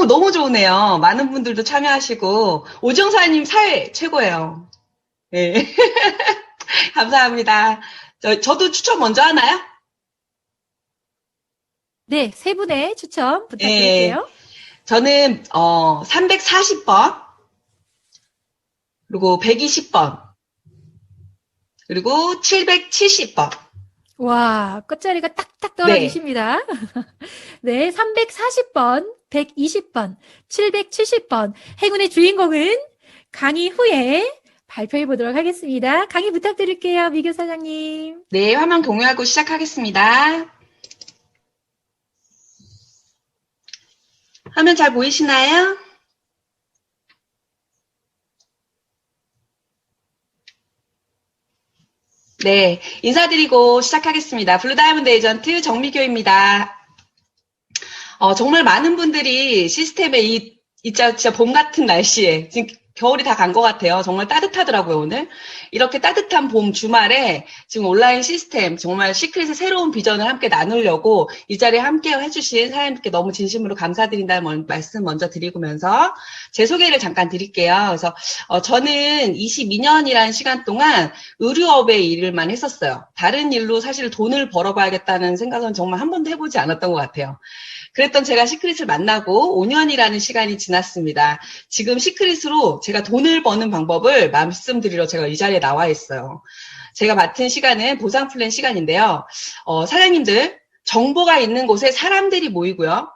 너무, 너무 좋으네요. 많은 분들도 참여하시고, 오정사님 사회 최고예요. 네. 감사합니다. 저, 저도 추천 먼저 하나요? 네, 세 분의 추천 부탁드릴게요. 저는, 어, 340번, 그리고 120번, 그리고 770번. 와, 끝자리가 딱딱 떨어지십니다. 네, 340번, 120번, 770번. 행운의 주인공은 강의 후에 발표해 보도록 하겠습니다. 강의 부탁드릴게요, 미교 사장님. 네, 화면 공유하고 시작하겠습니다. 화면 잘 보이시나요? 네, 인사드리고 시작하겠습니다. 블루다이아몬드 에이전트 정미교입니다. 어, 정말 많은 분들이 시스템에 이, 진짜, 진짜 봄 같은 날씨에, 지금 겨울이 다 간 것 같아요. 정말 따뜻하더라고요, 오늘. 이렇게 따뜻한 봄 주말에 지금 온라인 시스템, 정말 시크릿의 새로운 비전을 함께 나누려고 이 자리에 함께 해주신 사장님께 너무 진심으로 감사드린다는 말씀 먼저 드리면서 제 소개를 잠깐 드릴게요. 그래서, 어, 저는 22년이라는 시간 동안 의류업의 일을만 했었어요. 다른 일로 사실 돈을 벌어봐야겠다는 생각은 정말 한 번도 해보지 않았던 것 같아요. 그랬던 제가 시크릿을 만나고 5년이라는 시간이 지났습니다. 지금 시크릿으로 제가 돈을 버는 방법을 말씀드리러 제가 이 자리에 나와 있어요. 제가 맡은 시간은 보상 플랜 시간인데요. 어, 사장님들, 정보가 있는 곳에 사람들이 모이고요.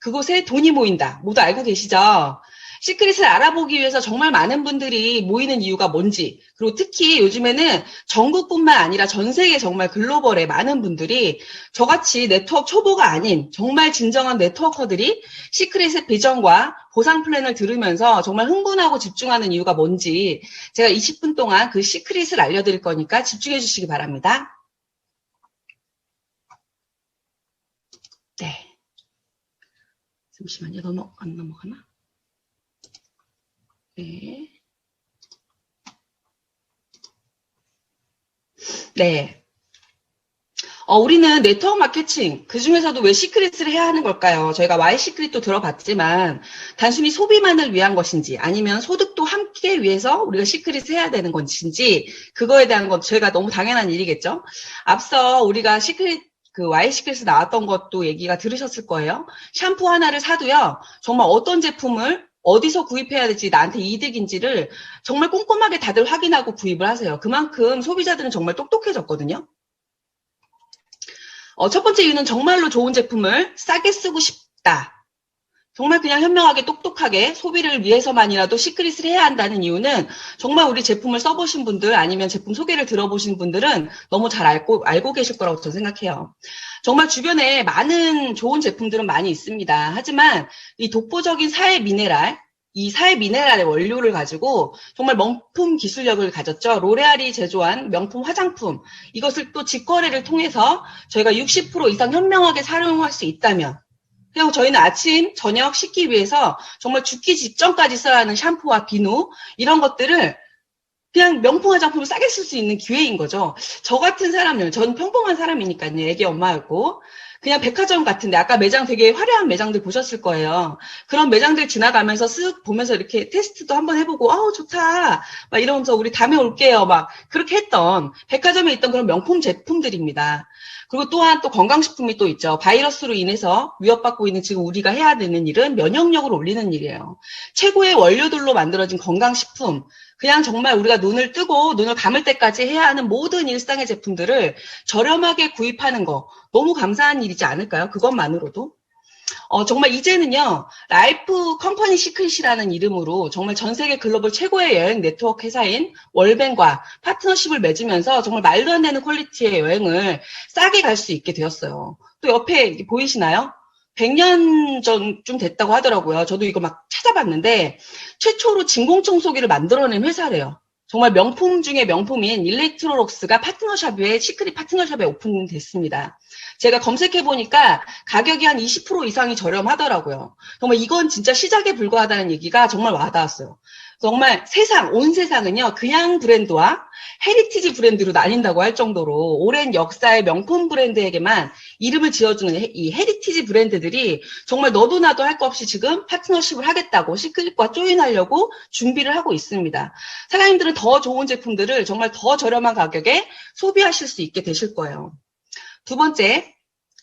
그곳에 돈이 모인다. 모두 알고 계시죠? 시크릿을 알아보기 위해서 정말 많은 분들이 모이는 이유가 뭔지, 그리고 특히 요즘에는 전국뿐만 아니라 전 세계 정말 글로벌에 많은 분들이 저같이 네트워크 초보가 아닌 정말 진정한 네트워커들이 시크릿의 비전과 보상 플랜을 들으면서 정말 흥분하고 집중하는 이유가 뭔지 제가 20분 동안 그 시크릿을 알려드릴 거니까 집중해 주시기 바랍니다. 네. 잠시만요. 넘어, 안 넘어가나? 네. 네. 어, 우리는 네트워크 마케팅, 그 중에서도 왜 시크릿을 해야 하는 걸까요? 저희가 Y 시크릿도 들어봤지만, 단순히 소비만을 위한 것인지, 아니면 소득도 함께 위해서 우리가 시크릿을 해야 되는 것인지, 그거에 대한 건 저희가 너무 당연한 일이겠죠? 앞서 우리가 시크릿, 그 Y 시크릿에서 나왔던 것도 얘기가 들으셨을 거예요. 샴푸 하나를 사도요, 정말 어떤 제품을 어디서 구입해야 될지 나한테 이득인지를 정말 꼼꼼하게 다들 확인하고 구입을 하세요. 그만큼 소비자들은 정말 똑똑해졌거든요. 어, 첫 번째 이유는 정말로 좋은 제품을 싸게 쓰고 싶다. 정말 그냥 현명하게 똑똑하게 소비를 위해서만이라도 시크릿을 해야 한다는 이유는 정말 우리 제품을 써보신 분들 아니면 제품 소개를 들어보신 분들은 너무 잘 알고, 알고 계실 거라고 저는 생각해요. 정말 주변에 많은 좋은 제품들은 많이 있습니다. 하지만 이 독보적인 사회 미네랄, 이 사회 미네랄의 원료를 가지고 정말 명품 기술력을 가졌죠. 로레알이 제조한 명품 화장품. 이것을 또 직거래를 통해서 저희가 60% 이상 현명하게 사용할 수 있다면 그냥 저희는 아침, 저녁 씻기 위해서 정말 죽기 직전까지 써야 하는 샴푸와 비누 이런 것들을 그냥 명품 화장품을 싸게 쓸 수 있는 기회인 거죠. 저 같은 사람은, 전 평범한 사람이니까요. 애기 엄마였고. 그냥 백화점 같은데, 아까 매장 되게 화려한 매장들 보셨을 거예요. 그런 매장들 지나가면서 쓱 보면서 이렇게 테스트도 한번 해보고, 아우, 좋다. 막 이러면서 우리 다음에 올게요. 막 그렇게 했던 백화점에 있던 그런 명품 제품들입니다. 그리고 또한 또 건강식품이 또 있죠. 바이러스로 인해서 위협받고 있는 지금 우리가 해야 되는 일은 면역력을 올리는 일이에요. 최고의 원료들로 만들어진 건강식품, 그냥 정말 우리가 눈을 뜨고 눈을 감을 때까지 해야 하는 모든 일상의 제품들을 저렴하게 구입하는 거 너무 감사한 일이지 않을까요? 그것만으로도. 어, 정말 이제는요, 라이프 컴퍼니 시크릿이라는 이름으로 정말 전 세계 글로벌 최고의 여행 네트워크 회사인 월뱅과 파트너십을 맺으면서 정말 말도 안 되는 퀄리티의 여행을 싸게 갈 수 있게 되었어요. 또 옆에 보이시나요? 100년 전쯤 됐다고 하더라고요. 저도 이거 막 찾아봤는데 최초로 진공청소기를 만들어낸 회사래요. 정말 명품 중에 명품인 일렉트로록스가 파트너샵에 시크릿 파트너샵에 오픈됐습니다. 제가 검색해 보니까 가격이 한 20% 이상이 저렴하더라고요. 정말 이건 진짜 시작에 불과하다는 얘기가 정말 와닿았어요. 정말 세상, 온 세상은요, 그냥 브랜드와 헤리티지 브랜드로 나뉜다고 할 정도로 오랜 역사의 명품 브랜드에게만 이름을 지어주는 헤- 이 헤리티지 브랜드들이 정말 너도 나도 할거 없이 지금 파트너십을 하겠다고 시크릿과 조인하려고 준비를 하고 있습니다. 사장님들은 더 좋은 제품들을 정말 더 저렴한 가격에 소비하실 수 있게 되실 거예요. 두 번째,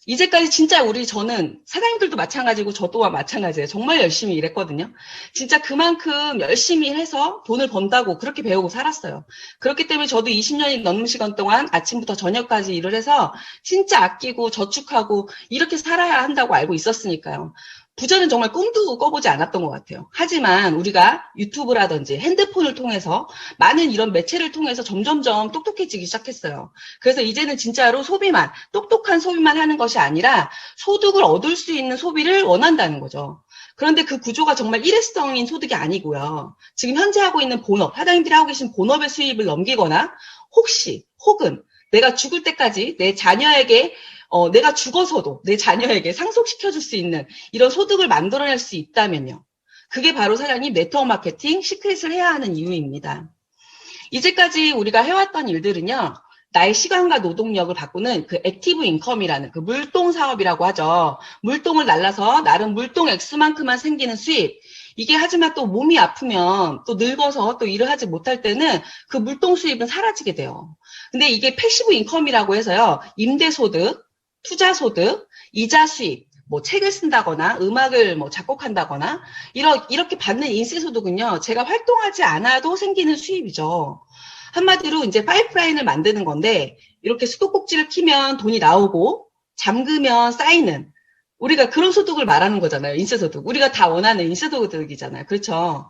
이제까지 진짜 우리 저는 사장님들도 마찬가지고 저 또한 마찬가지예요. 정말 열심히 일했거든요. 진짜 그만큼 열심히 해서 돈을 번다고 그렇게 배우고 살았어요. 그렇기 때문에 저도 20년이 넘는 시간 동안 아침부터 저녁까지 일을 해서 진짜 아끼고 저축하고 이렇게 살아야 한다고 알고 있었으니까요. 부자는 정말 꿈도 꿔보지 않았던 것 같아요. 하지만 우리가 유튜브라든지 핸드폰을 통해서 많은 이런 매체를 통해서 점점점 똑똑해지기 시작했어요. 그래서 이제는 진짜로 소비만, 똑똑한 소비만 하는 것이 아니라 소득을 얻을 수 있는 소비를 원한다는 거죠. 그런데 그 구조가 정말 일회성인 소득이 아니고요. 지금 현재 하고 있는 본업, 사장님들이 하고 계신 본업의 수입을 넘기거나 혹시, 혹은 내가 죽을 때까지 내 자녀에게 어, 내가 죽어서도 내 자녀에게 상속시켜 줄 수 있는 이런 소득을 만들어낼 수 있다면요. 그게 바로 사장님 네트워크 마케팅 시크릿을 해야 하는 이유입니다. 이제까지 우리가 해왔던 일들은요. 나의 시간과 노동력을 바꾸는 그 액티브 인컴이라는 그 물동 사업이라고 하죠. 물동을 날라서 나름 물동 액수만큼만 생기는 수입. 이게 하지만 또 몸이 아프면 또 늙어서 또 일을 하지 못할 때는 그 물동 수입은 사라지게 돼요. 근데 이게 패시브 인컴이라고 해서요. 임대소득, 투자 소득, 이자 수입, 뭐 책을 쓴다거나 음악을 뭐 작곡한다거나 이러, 이렇게 받는 인세 소득은요. 제가 활동하지 않아도 생기는 수입이죠. 한마디로 이제 파이프라인을 만드는 건데 이렇게 수도꼭지를 키면 돈이 나오고 잠그면 쌓이는 우리가 그런 소득을 말하는 거잖아요. 인세 소득. 우리가 다 원하는 인세 소득이잖아요. 그렇죠.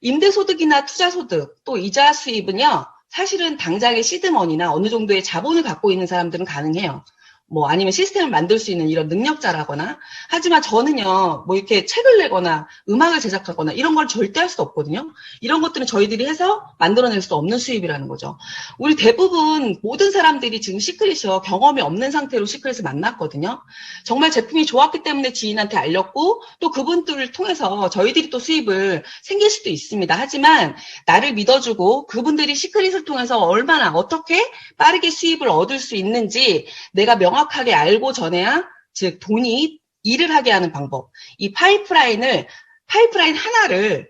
임대 소득이나 투자 소득 또 이자 수입은요. 사실은 당장의 시드머니나 어느 정도의 자본을 갖고 있는 사람들은 가능해요. 뭐 아니면 시스템을 만들 수 있는 이런 능력자라거나 하지만 저는요 뭐 이렇게 책을 내거나 음악을 제작하거나 이런 걸 절대 할 수 없거든요. 이런 것들은 저희들이 해서 만들어낼 수 없는 수입이라는 거죠. 우리 대부분 모든 사람들이 지금 시크릿이요 경험이 없는 상태로 시크릿을 만났거든요. 정말 제품이 좋았기 때문에 지인한테 알렸고 또 그분들을 통해서 저희들이 또 수입을 생길 수도 있습니다. 하지만 나를 믿어주고 그분들이 시크릿을 통해서 얼마나 어떻게 빠르게 수입을 얻을 수 있는지 내가 명 확하게 알고 전해야 즉 돈이 일을 하게 하는 방법. 이 파이프라인을 파이프라인 하나를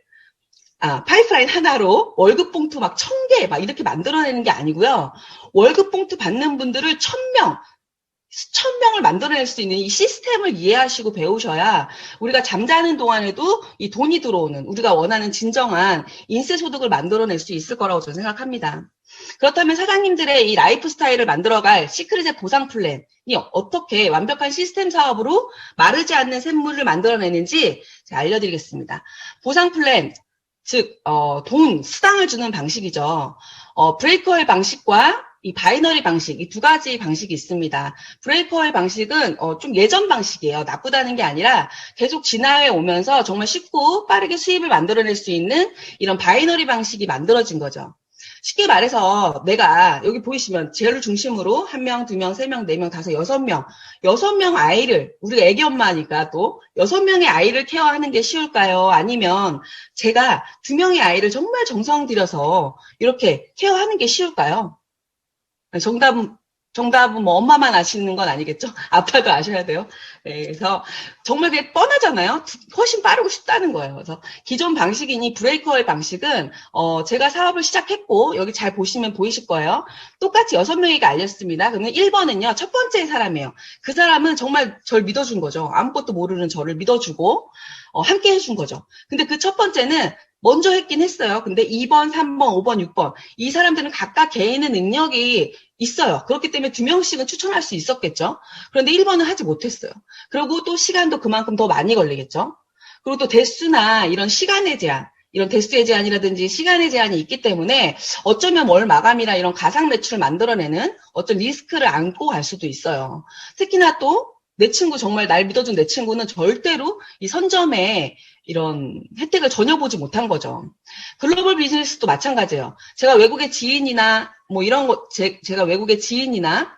아, 파이프라인 하나로 월급 봉투 막 천 개 막 이렇게 만들어내는 게 아니고요. 월급 봉투 받는 분들을 천 명, 수천 명을 만들어낼 수 있는 이 시스템을 이해하시고 배우셔야 우리가 잠자는 동안에도 이 돈이 들어오는 우리가 원하는 진정한 인세 소득을 만들어낼 수 있을 거라고 저는 생각합니다. 그렇다면 사장님들의 이 라이프 스타일을 만들어갈 시크릿의 보상 플랜이 어떻게 완벽한 시스템 사업으로 마르지 않는 샘물을 만들어내는지 제가 알려드리겠습니다. 보상 플랜, 즉, 어, 돈, 수당을 주는 방식이죠. 어, 브레이커의 방식과 이 바이너리 방식, 이 두 가지 방식이 있습니다. 브레이커의 방식은 어, 좀 예전 방식이에요. 나쁘다는 게 아니라 계속 진화해 오면서 정말 쉽고 빠르게 수입을 만들어낼 수 있는 이런 바이너리 방식이 만들어진 거죠. 쉽게 말해서 내가 여기 보이시면 제를 중심으로 한 명, 두 명, 세 명, 네 명, 다섯, 여섯 명, 여섯 명 아이를 우리가 애기 엄마니까 또 여섯 명의 아이를 케어하는 게 쉬울까요? 아니면 제가 두 명의 아이를 정말 정성 들여서 이렇게 케어하는 게 쉬울까요? 정답은 정답은 뭐 엄마만 아시는 건 아니겠죠? 아빠도 아셔야 돼요. 네, 그래서 정말 그게 뻔하잖아요. 훨씬 빠르고 쉽다는 거예요. 그래서 기존 방식이니 브레이커의 방식은 어, 제가 사업을 시작했고 여기 잘 보시면 보이실 거예요. 똑같이 여섯 명에게 알렸습니다. 그러면 1번은요. 첫 번째 사람이에요. 그 사람은 정말 저를 믿어준 거죠. 아무것도 모르는 저를 믿어주고 어, 함께 해준 거죠. 근데 그 첫 번째는 먼저 했긴 했어요. 근데 2번, 3번, 5번, 6번 이 사람들은 각각 개인의 능력이 있어요. 그렇기 때문에 두 명씩은 추천할 수 있었겠죠. 그런데 1번은 하지 못했어요. 그리고 또 시간도 그만큼 더 많이 걸리겠죠. 그리고 또 대수나 이런 시간의 제한, 이런 대수의 제한이라든지 시간의 제한이 있기 때문에 어쩌면 월 마감이나 이런 가상 매출을 만들어내는 어떤 리스크를 안고 갈 수도 있어요. 특히나 또 내 친구 정말 날 믿어준 내 친구는 절대로 이 선점에 이런 혜택을 전혀 보지 못한 거죠. 글로벌 비즈니스도 마찬가지예요. 제가 외국의 지인이나 뭐 이런 거, 제, 제가 외국의 지인이나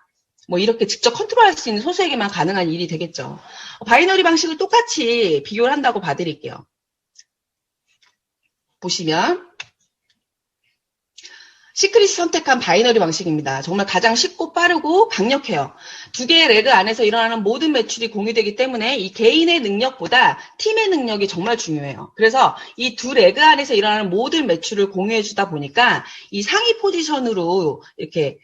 뭐 이렇게 직접 컨트롤할 수 있는 소수에게만 가능한 일이 되겠죠. 바이너리 방식을 똑같이 비교를 한다고 봐드릴게요. 보시면 시크릿이 선택한 바이너리 방식입니다. 정말 가장 쉽고 빠르고 강력해요. 두 개의 레그 안에서 일어나는 모든 매출이 공유되기 때문에 이 개인의 능력보다 팀의 능력이 정말 중요해요. 그래서 이 두 레그 안에서 일어나는 모든 매출을 공유해 주다 보니까 이 상위 포지션으로 이렇게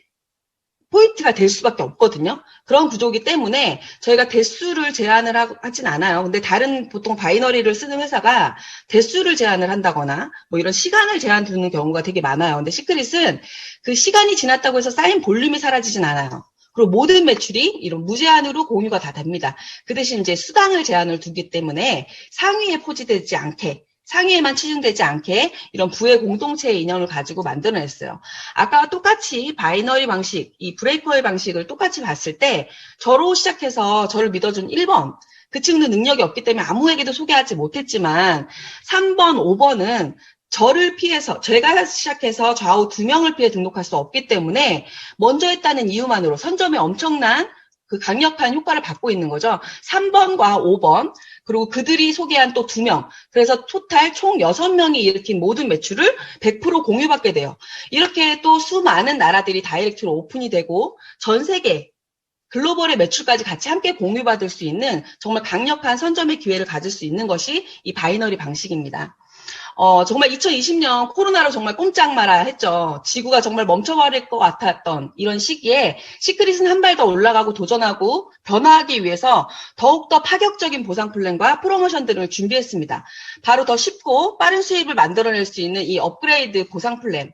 포인트가 될 수밖에 없거든요. 그런 구조이기 때문에 저희가 대수를 제한을 하, 하진 않아요. 근데 다른 보통 바이너리를 쓰는 회사가 대수를 제한을 한다거나 뭐 이런 시간을 제한 두는 경우가 되게 많아요. 근데 시크릿은 그 시간이 지났다고 해서 쌓인 볼륨이 사라지진 않아요. 그리고 모든 매출이 이런 무제한으로 공유가 다 됩니다. 그 대신 이제 수당을 제한을 두기 때문에 상위에 포지되지 않게 상위에만 치중되지 않게 이런 부의 공동체의 인연을 가지고 만들어냈어요. 아까와 똑같이 바이너리 방식, 이 브레이커의 방식을 똑같이 봤을 때 저로 시작해서 저를 믿어준 1번 그 친구는 능력이 없기 때문에 아무에게도 소개하지 못했지만 3번, 5번은 저를 피해서 제가 시작해서 좌우 두 명을 피해 등록할 수 없기 때문에 먼저 했다는 이유만으로 선점에 엄청난 그 강력한 효과를 받고 있는 거죠. 3번과 5번 그리고 그들이 소개한 또 두 명. 그래서 토탈 총 6명이 일으킨 모든 매출을 100% 공유받게 돼요. 이렇게 또 수많은 나라들이 다이렉트로 오픈이 되고 전 세계 글로벌의 매출까지 같이 함께 공유받을 수 있는 정말 강력한 선점의 기회를 가질 수 있는 것이 이 바이너리 방식입니다. 어, 정말 2020년 코로나로 정말 꼼짝 말아야 했죠. 지구가 정말 멈춰버릴 것 같았던 이런 시기에 시크릿은 한 발 더 올라가고 도전하고 변화하기 위해서 더욱더 파격적인 보상 플랜과 프로모션들을 준비했습니다. 바로 더 쉽고 빠른 수입을 만들어낼 수 있는 이 업그레이드 보상 플랜.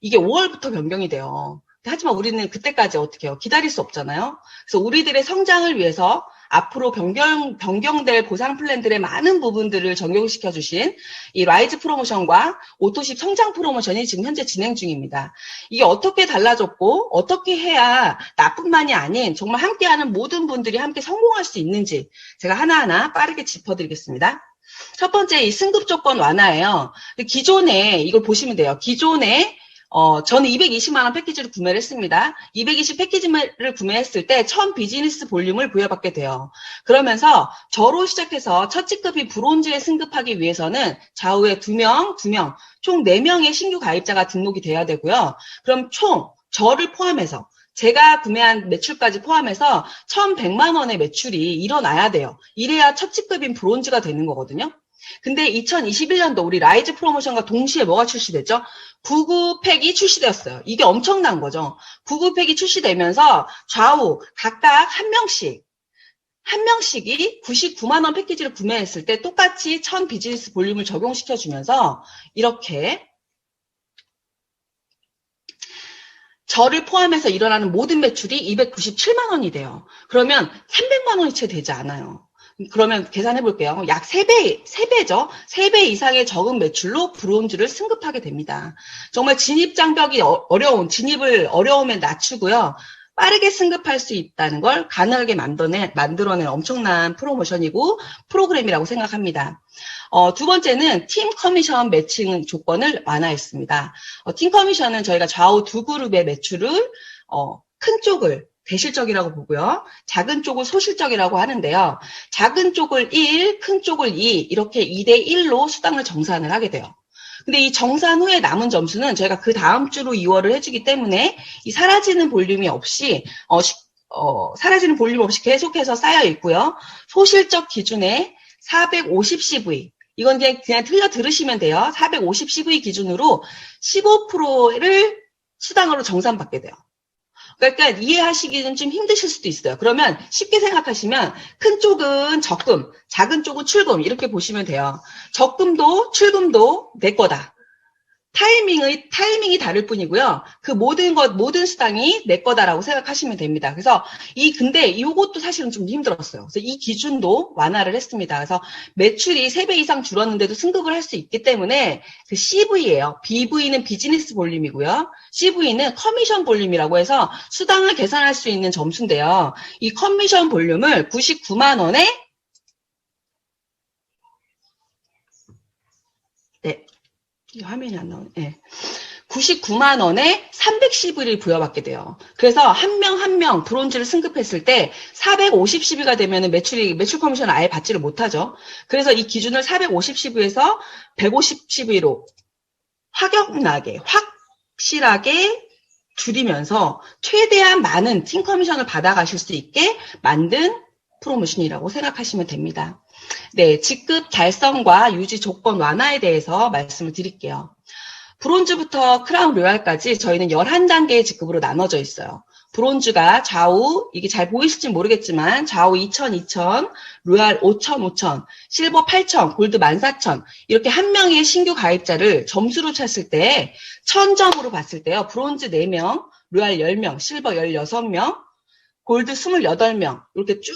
이게 5월부터 변경이 돼요. 하지만 우리는 그때까지 어떻게 해요? 기다릴 수 없잖아요. 그래서 우리들의 성장을 위해서 앞으로 변경, 변경될 보상 플랜들의 많은 부분들을 적용시켜 주신 이 라이즈 프로모션과 오토십 성장 프로모션이 지금 현재 진행 중입니다. 이게 어떻게 달라졌고 어떻게 해야 나뿐만이 아닌 정말 함께하는 모든 분들이 함께 성공할 수 있는지 제가 하나하나 빠르게 짚어드리겠습니다. 첫 번째 이 승급 조건 완화예요. 기존에 이걸 보시면 돼요. 기존에 어, 저는 220만 원 패키지를 구매를 했습니다. 220 패키지를 구매했을 때 처음 비즈니스 볼륨을 부여받게 돼요. 그러면서 저로 시작해서 첫 직급이 브론즈에 승급하기 위해서는 좌우에 2명, 2명, 총 4명의 신규 가입자가 등록이 돼야 되고요. 그럼 총 저를 포함해서 제가 구매한 매출까지 포함해서 1,100만 원의 매출이 일어나야 돼요. 이래야 첫 직급인 브론즈가 되는 거거든요. 근데 2021년도 우리 라이즈 프로모션과 동시에 뭐가 출시됐죠? 99팩이 출시되었어요. 이게 엄청난 거죠. 99팩이 출시되면서 좌우 각각 한 명씩 한 명씩이 99만 원 패키지를 구매했을 때 똑같이 1000 비즈니스 볼륨을 적용시켜 주면서 이렇게 저를 포함해서 일어나는 모든 매출이 297만 원이 돼요. 그러면 300만 원이 채 되지 않아요. 그러면 계산해 볼게요. 약 3배, 3배죠? 3배 이상의 적은 매출로 브론즈를 승급하게 됩니다. 정말 진입 장벽이 어- 어려운, 진입을 어려움에 낮추고요. 빠르게 승급할 수 있다는 걸 가능하게 만들어낸, 만들어낸 엄청난 프로모션이고 프로그램이라고 생각합니다. 어, 두 번째는 팀 커미션 매칭 조건을 완화했습니다. 어, 팀 커미션은 저희가 좌우 두 그룹의 매출을 어, 큰 쪽을 대실적이라고 보고요. 작은 쪽을 소실적이라고 하는데요. 작은 쪽을 1, 큰 쪽을 2 이렇게 2대 1로 수당을 정산을 하게 돼요. 근데 이 정산 후에 남은 점수는 저희가 그 다음 주로 이월을 해주기 때문에 이 사라지는 볼륨이 없이 어, 시- 어, 사라지는 볼륨 없이 계속해서 쌓여 있고요. 소실적 기준에 450CV 이건 그냥, 그냥 틀려 들으시면 돼요. 450CV 기준으로 15%를 수당으로 정산받게 돼요. 그러니까 이해하시기는 좀 힘드실 수도 있어요. 그러면 쉽게 생각하시면 큰 쪽은 적금, 작은 쪽은 출금 이렇게 보시면 돼요. 적금도 출금도 내 거다. 타이밍의 타이밍이 다를 뿐이고요. 그 모든 것 모든 수당이 내 거다라고 생각하시면 됩니다. 그래서 이 근데 이것도 사실은 좀 힘들었어요. 그래서 이 기준도 완화를 했습니다. 그래서 매출이 3배 이상 줄었는데도 승급을 할 수 있기 때문에 그 CV예요. BV는 비즈니스 볼륨이고요. CV는 커미션 볼륨이라고 해서 수당을 계산할 수 있는 점수인데요. 이 커미션 볼륨을 99만 원에 네. 이 화면이 안 나오네. 네. 99만 원에 310일을 부여받게 돼요. 그래서 한 명 한 명 브론즈를 승급했을 때 450시비가 되면 매출이 매출 커미션을 아예 받지를 못하죠. 그래서 이 기준을 450시비에서 150시비로 확연하게 확실하게 줄이면서 최대한 많은 팀 커미션을 받아가실 수 있게 만든 프로모션이라고 생각하시면 됩니다. 네, 직급 달성과 유지 조건 완화에 대해서 말씀을 드릴게요. 브론즈부터 크라운 로얄까지 저희는 11단계의 직급으로 나눠져 있어요. 브론즈가 좌우, 이게 잘 보이실지 모르겠지만 좌우 2000, 2000, 로얄 5000, 5000, 실버 8000, 골드 14000 이렇게 한 명의 신규 가입자를 점수로 쳤을 때 1000점으로 봤을 때요. 브론즈 4명, 로얄 10명, 실버 16명, 골드 28명 이렇게 쭉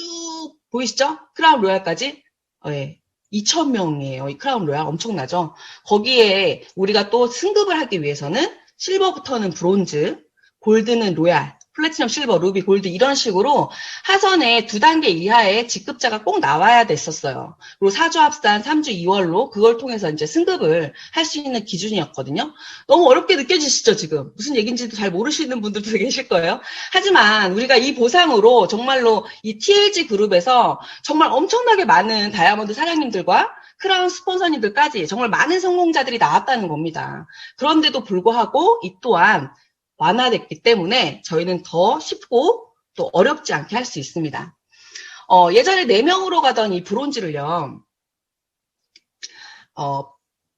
보이시죠? 크라운 로얄까지 어, 예. 2,000명이에요. 이 크라운 로얄 엄청나죠? 거기에 우리가 또 승급을 하기 위해서는 실버부터는 브론즈, 골드는 로얄, 플래티넘, 실버, 루비, 골드 이런 식으로 하선에 두 단계 이하의 직급자가 꼭 나와야 됐었어요. 그리고 4주 합산 3주 2월로 그걸 통해서 이제 승급을 할 수 있는 기준이었거든요. 너무 어렵게 느껴지시죠, 지금? 무슨 얘기인지도 잘 모르시는 분들도 계실 거예요. 하지만 우리가 이 보상으로 정말로 이 TLG 그룹에서 정말 엄청나게 많은 다이아몬드 사장님들과 크라운 스폰서님들까지 정말 많은 성공자들이 나왔다는 겁니다. 그런데도 불구하고 이 또한 완화됐기 때문에 저희는 더 쉽고 또 어렵지 않게 할 수 있습니다. 어, 예전에 4명으로 가던 이 브론즈를요, 어,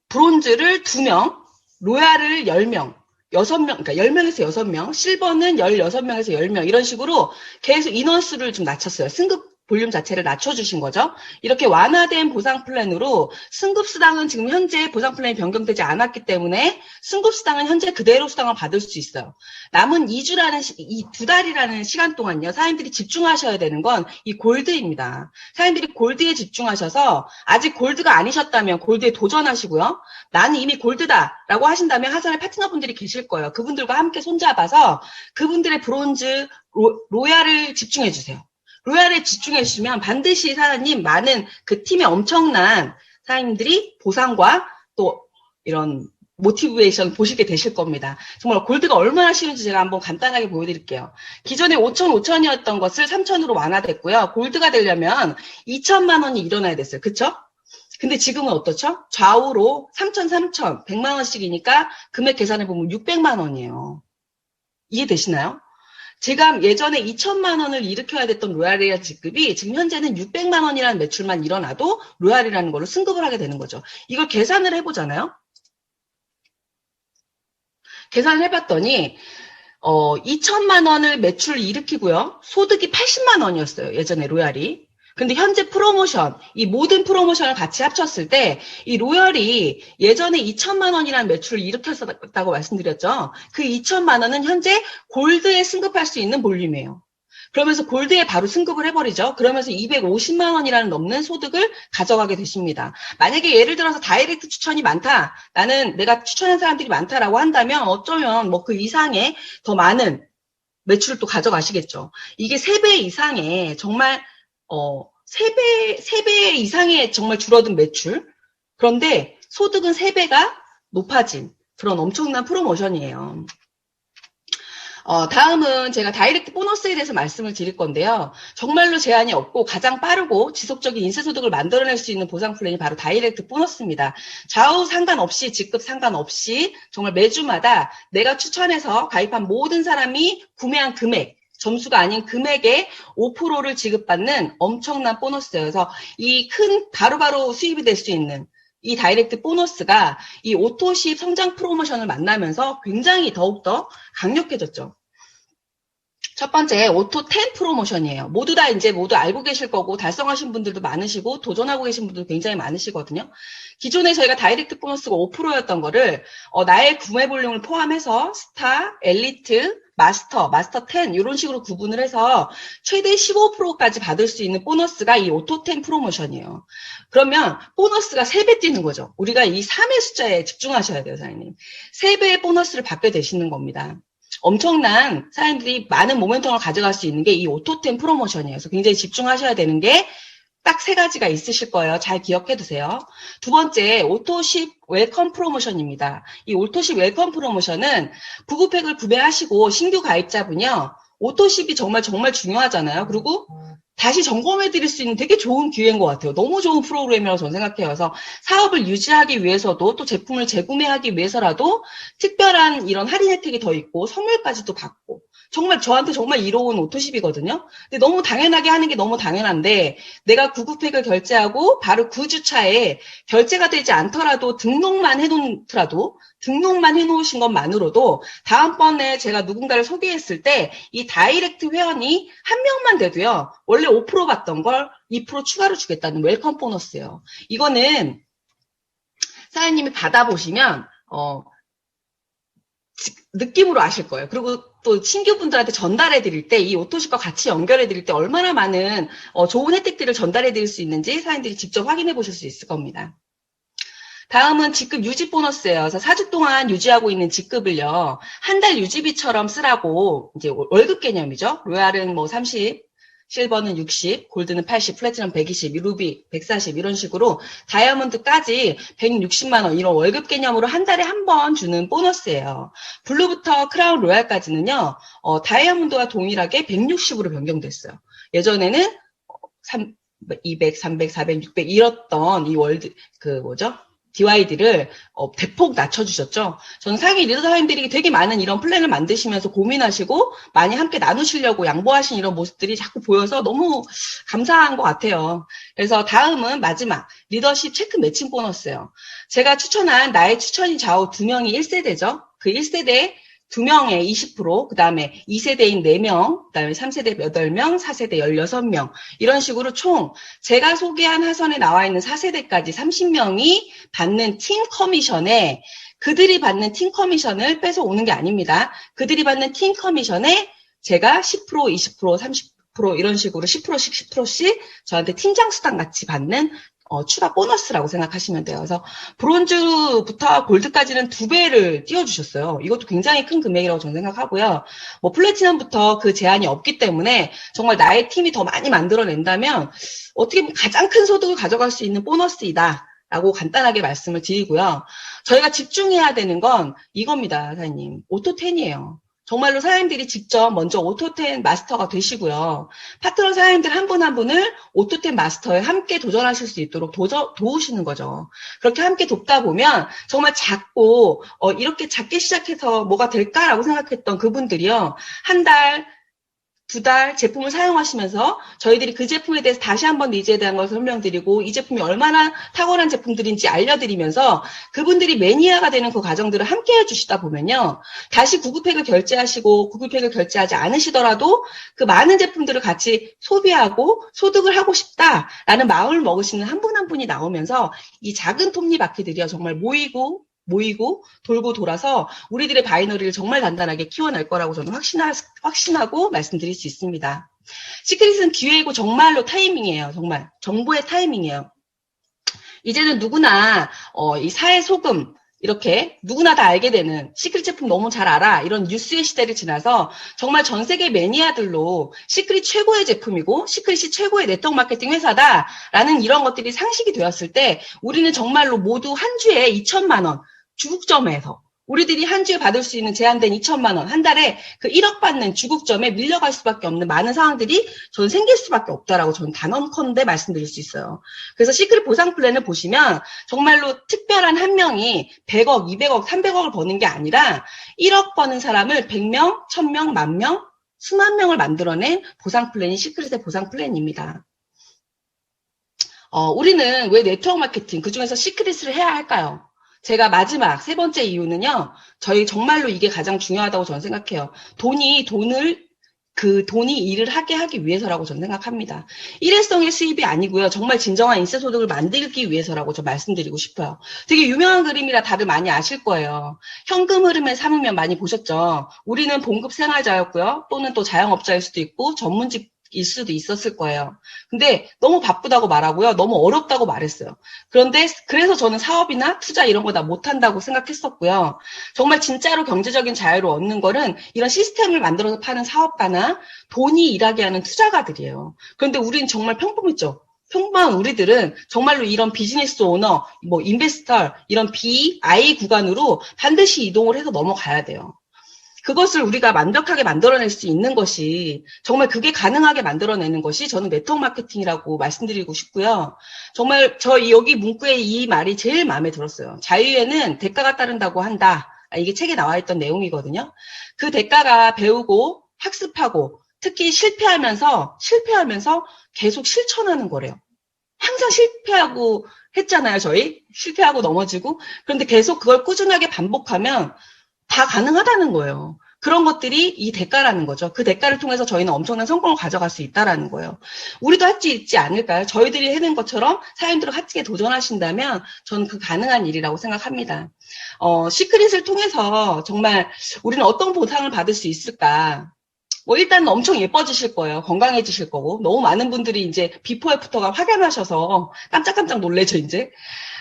브론즈를 2명, 로얄을 10명, 6명, 그러니까 10명에서 6명, 실버는 16명에서 10명, 이런 식으로 계속 인원수를 좀 낮췄어요. 승급 볼륨 자체를 낮춰주신 거죠. 이렇게 완화된 보상 플랜으로 승급 수당은 지금 현재 보상 플랜이 변경되지 않았기 때문에 승급 수당은 현재 그대로 수당을 받을 수 있어요. 남은 2주라는 이 두 달이라는 시간 동안요. 사람들이 집중하셔야 되는 건 이 골드입니다. 사람들이 골드에 집중하셔서 아직 골드가 아니셨다면 골드에 도전하시고요. 나는 이미 골드다라고 하신다면 하선의 파트너분들이 계실 거예요. 그분들과 함께 손잡아서 그분들의 브론즈 로, 로얄을 집중해 주세요. 로얄에 집중해 주시면 반드시 사장님 많은 그 팀의 엄청난 사장님들이 보상과 또 이런 모티베이션 보시게 되실 겁니다. 정말 골드가 얼마나 싫은지 제가 한번 간단하게 보여드릴게요. 기존에 5천, 5천이었던 것을 3천으로 완화됐고요. 골드가 되려면 2천만 원이 일어나야 됐어요. 그쵸? 근데 지금은 어떻죠? 좌우로 3천, 3천, 100만 원씩이니까 금액 계산해 보면 600만 원이에요. 이해되시나요? 제가 예전에 2천만 원을 일으켜야 됐던 로얄이라 직급이 지금 현재는 600만 원이라는 매출만 일어나도 로얄이라는 걸로 승급을 하게 되는 거죠. 이걸 계산을 해보잖아요. 계산을 해봤더니 어, 2천만 원을 매출 일으키고요. 소득이 80만 원이었어요. 예전에 로얄이. 근데 현재 프로모션, 이 모든 프로모션을 같이 합쳤을 때, 이 로열이 예전에 2천만 원이라는 매출을 일으켰었다고 말씀드렸죠. 그 2천만 원은 현재 골드에 승급할 수 있는 볼륨이에요. 그러면서 골드에 바로 승급을 해버리죠. 그러면서 250만 원이라는 넘는 소득을 가져가게 되십니다. 만약에 예를 들어서 다이렉트 추천이 많다. 나는 내가 추천한 사람들이 많다라고 한다면 어쩌면 뭐 그 이상의 더 많은 매출을 또 가져가시겠죠. 이게 3배 이상의 정말 어, 3배, 3배 이상의 정말 줄어든 매출. 그런데 소득은 3배가 높아진 그런 엄청난 프로모션이에요. 어, 다음은 제가 다이렉트 보너스에 대해서 말씀을 드릴 건데요. 정말로 제한이 없고 가장 빠르고 지속적인 인쇄소득을 만들어낼 수 있는 보상 플랜이 바로 다이렉트 보너스입니다. 좌우 상관없이, 직급 상관없이 정말 매주마다 내가 추천해서 가입한 모든 사람이 구매한 금액, 점수가 아닌 금액의 5%를 지급받는 엄청난 보너스여서 이 큰 바로바로 수입이 될 수 있는 이 다이렉트 보너스가 이 오토십 성장 프로모션을 만나면서 굉장히 더욱더 강력해졌죠. 첫 번째 오토 10 프로모션이에요. 모두 다 이제 모두 알고 계실 거고 달성하신 분들도 많으시고 도전하고 계신 분들도 굉장히 많으시거든요. 기존에 저희가 다이렉트 보너스가 5%였던 거를 어, 나의 구매 볼륨을 포함해서 스타, 엘리트, 마스터, 마스터 10 이런 식으로 구분을 해서 최대 15%까지 받을 수 있는 보너스가 이 오토 10 프로모션이에요. 그러면 보너스가 3배 뛰는 거죠. 우리가 이 3의 숫자에 집중하셔야 돼요, 사장님. 3배의 보너스를 받게 되시는 겁니다. 엄청난 사람들이 많은 모멘텀을 가져갈 수 있는 게 이 오토템 프로모션이에요. 그래서 굉장히 집중하셔야 되는 게 딱 세 가지가 있으실 거예요. 잘 기억해 두세요. 두 번째, 오토십 웰컴 프로모션입니다. 이 오토십 웰컴 프로모션은 구급팩을 구매하시고 신규 가입자분이요. 오토십이 정말 정말 중요하잖아요. 그리고 다시 점검해 드릴 수 있는 되게 좋은 기회인 것 같아요. 너무 좋은 프로그램이라고 저는 생각해요. 그래서 사업을 유지하기 위해서도 또 제품을 재구매하기 위해서라도 특별한 이런 할인 혜택이 더 있고 선물까지도 받고 정말 저한테 정말 이로운 오토십이거든요. 근데 너무 당연하게 하는 게 너무 당연한데 내가 구급팩을 결제하고 바로 그 주차에 결제가 되지 않더라도 등록만 해놓더라도 등록만 해놓으신 것만으로도 다음번에 제가 누군가를 소개했을 때 이 다이렉트 회원이 한 명만 돼도요. 원래 5% 받던 걸 2% 추가로 주겠다는 웰컴 보너스예요. 이거는 사장님이 받아보시면 어, 지- 느낌으로 아실 거예요. 그리고 또 신규분들한테 전달해 드릴 때 이 오토십과 같이 연결해 드릴 때 얼마나 많은 어, 좋은 혜택들을 전달해 드릴 수 있는지 사장님들이 직접 확인해 보실 수 있을 겁니다. 다음은 직급 유지 보너스예요. 그래서 4주 동안 유지하고 있는 직급을요. 한 달 유지비처럼 쓰라고 이제 월급 개념이죠. 로얄은 뭐 30, 실버는 60, 골드는 80, 플래티넘 120, 루비 140 이런 식으로 다이아몬드까지 160만 원 이런 월급 개념으로 한 달에 한 번 주는 보너스예요. 블루부터 크라운 로얄까지는요. 어, 다이아몬드와 동일하게 160으로 변경됐어요. 예전에는 3, 200, 300, 400, 600 이랬던 이 월드 그 뭐죠? DYD를 어, 대폭 낮춰주셨죠. 저는 상위 리더 사장님들이 되게 많은 이런 플랜을 만드시면서 고민하시고 많이 함께 나누시려고 양보하신 이런 모습들이 자꾸 보여서 너무 감사한 것 같아요. 그래서 다음은 마지막 리더십 체크 매칭 보너스예요. 제가 추천한 나의 추천이 좌우 두 명이 1세대죠. 그 1세대 두 명에 20%, 그 다음에 2세대인 4명, 그 다음에 3세대 8명, 4세대 16명, 이런 식으로 총 제가 소개한 하선에 나와 있는 4세대까지 30명이 받는 팀 커미션에 그들이 받는 팀 커미션을 뺏어 오는 게 아닙니다. 그들이 받는 팀 커미션에 제가 10%, 20%, 30% 이런 식으로 10%씩 10%씩 저한테 팀장 수당 같이 받는 어, 추가 보너스라고 생각하시면 돼요. 그래서 브론즈부터 골드까지는 두 배를 띄워주셨어요. 이것도 굉장히 큰 금액이라고 저는 생각하고요. 뭐 플래티넘부터 그 제한이 없기 때문에 정말 나의 팀이 더 많이 만들어낸다면 어떻게 보면 가장 큰 소득을 가져갈 수 있는 보너스이다. 라고 간단하게 말씀을 드리고요. 저희가 집중해야 되는 건 이겁니다, 사장님. 오토텐이에요. 정말로 사장님들이 직접 먼저 오토텐 마스터가 되시고요. 파트너 사장님들 한분한 분을 오토텐 마스터에 함께 도전하실 수 있도록 도저, 도우시는 거죠. 그렇게 함께 돕다 보면 정말 작고 어, 이렇게 작게 시작해서 뭐가 될까라고 생각했던 그분들이요. 한 달, 두 달 제품을 사용하시면서 저희들이 그 제품에 대해서 다시 한번 니즈에 대한 걸 설명드리고 이 제품이 얼마나 탁월한 제품들인지 알려드리면서 그분들이 매니아가 되는 그 과정들을 함께 해주시다 보면요. 다시 구급팩을 결제하시고 구급팩을 결제하지 않으시더라도 그 많은 제품들을 같이 소비하고 소득을 하고 싶다라는 마음을 먹으시는 한 분한 분이 나오면서 이 작은 톱니바퀴들이요. 정말 모이고 모이고 돌고 돌아서 우리들의 바이너리를 정말 단단하게 키워낼 거라고 저는 확신하, 확신하고 말씀드릴 수 있습니다. 시크릿은 기회이고 정말로 타이밍이에요. 정말 정보의 타이밍이에요. 이제는 누구나 어, 이 사회 소금 이렇게 누구나 다 알게 되는 시크릿 제품 너무 잘 알아 이런 뉴스의 시대를 지나서 정말 전 세계 매니아들로 시크릿 최고의 제품이고 시크릿이 최고의 네트워크 마케팅 회사다라는 이런 것들이 상식이 되었을 때 우리는 정말로 모두 한 주에 2천만 원 주국점에서 우리들이 한 주에 받을 수 있는 제한된 2천만 원, 한 달에 그 1억 받는 주국점에 밀려갈 수밖에 없는 많은 상황들이 저는 생길 수밖에 없다라고 저는 단언컨대 말씀드릴 수 있어요. 그래서 시크릿 보상 플랜을 보시면 정말로 특별한 한 명이 100억, 200억, 300억을 버는 게 아니라 1억 버는 사람을 100명, 1000명, 만 명, 수만 명을 만들어낸 보상 플랜이 시크릿의 보상 플랜입니다. 어, 우리는 왜 네트워크 마케팅, 그 중에서 시크릿을 해야 할까요? 제가 마지막 세 번째 이유는요, 저희 정말로 이게 가장 중요하다고 저는 생각해요. 돈이 돈을 그 돈이 일을 하게 하기 위해서라고 저는 생각합니다. 일회성의 수입이 아니고요. 정말 진정한 인세 소득을 만들기 위해서라고 저 말씀드리고 싶어요. 되게 유명한 그림이라 다들 많이 아실 거예요. 현금 흐름의 삼으면 많이 보셨죠. 우리는 봉급 생활자였고요. 또는 또 자영업자일 수도 있고 전문직 일 수도 있었을 거예요. 근데 너무 바쁘다고 말하고요. 너무 어렵다고 말했어요. 그런데 그래서 저는 사업이나 투자 이런 거 다 못한다고 생각했었고요. 정말 진짜로 경제적인 자유를 얻는 거는 이런 시스템을 만들어서 파는 사업가나 돈이 일하게 하는 투자가들이에요. 그런데 우리는 정말 평범했죠. 평범한 우리들은 정말로 이런 비즈니스 오너, 뭐 인베스터 이런 B, I 구간으로 반드시 이동을 해서 넘어가야 돼요. 그것을 우리가 완벽하게 만들어낼 수 있는 것이 정말 그게 가능하게 만들어내는 것이 저는 네트워크 마케팅이라고 말씀드리고 싶고요. 정말 저 여기 문구에 이 말이 제일 마음에 들었어요. 자유에는 대가가 따른다고 한다. 아, 이게 책에 나와 있던 내용이거든요. 그 대가가 배우고 학습하고 특히 실패하면서 실패하면서 계속 실천하는 거래요. 항상 실패하고 했잖아요, 저희. 실패하고 넘어지고. 그런데 계속 그걸 꾸준하게 반복하면 다 가능하다는 거예요. 그런 것들이 이 대가라는 거죠. 그 대가를 통해서 저희는 엄청난 성공을 가져갈 수 있다라는 거예요. 우리도 할수 있지 않을까요? 저희들이 해낸 것처럼 사연들을 하치게 도전하신다면 저는 그 가능한 일이라고 생각합니다. 어, 시크릿을 통해서 정말 우리는 어떤 보상을 받을 수 있을까? 뭐 일단 엄청 예뻐지실 거예요. 건강해지실 거고 너무 많은 분들이 이제 비포 애프터가 확연하셔서 깜짝깜짝 놀래죠 이제.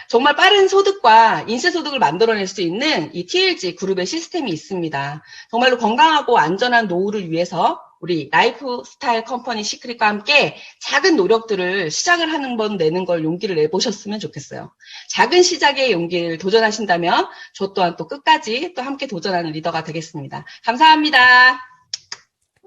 정말 빠른 소득과 인세 소득을 만들어낼 수 있는 이 TLG 그룹의 시스템이 있습니다. 정말로 건강하고 안전한 노후를 위해서 우리 라이프 스타일 컴퍼니 시크릿과 함께 작은 노력들을 시작을 하는 번 내는 걸 용기를 내보셨으면 좋겠어요. 작은 시작의 용기를 도전하신다면 저 또한 또 끝까지 또 함께 도전하는 리더가 되겠습니다. 감사합니다.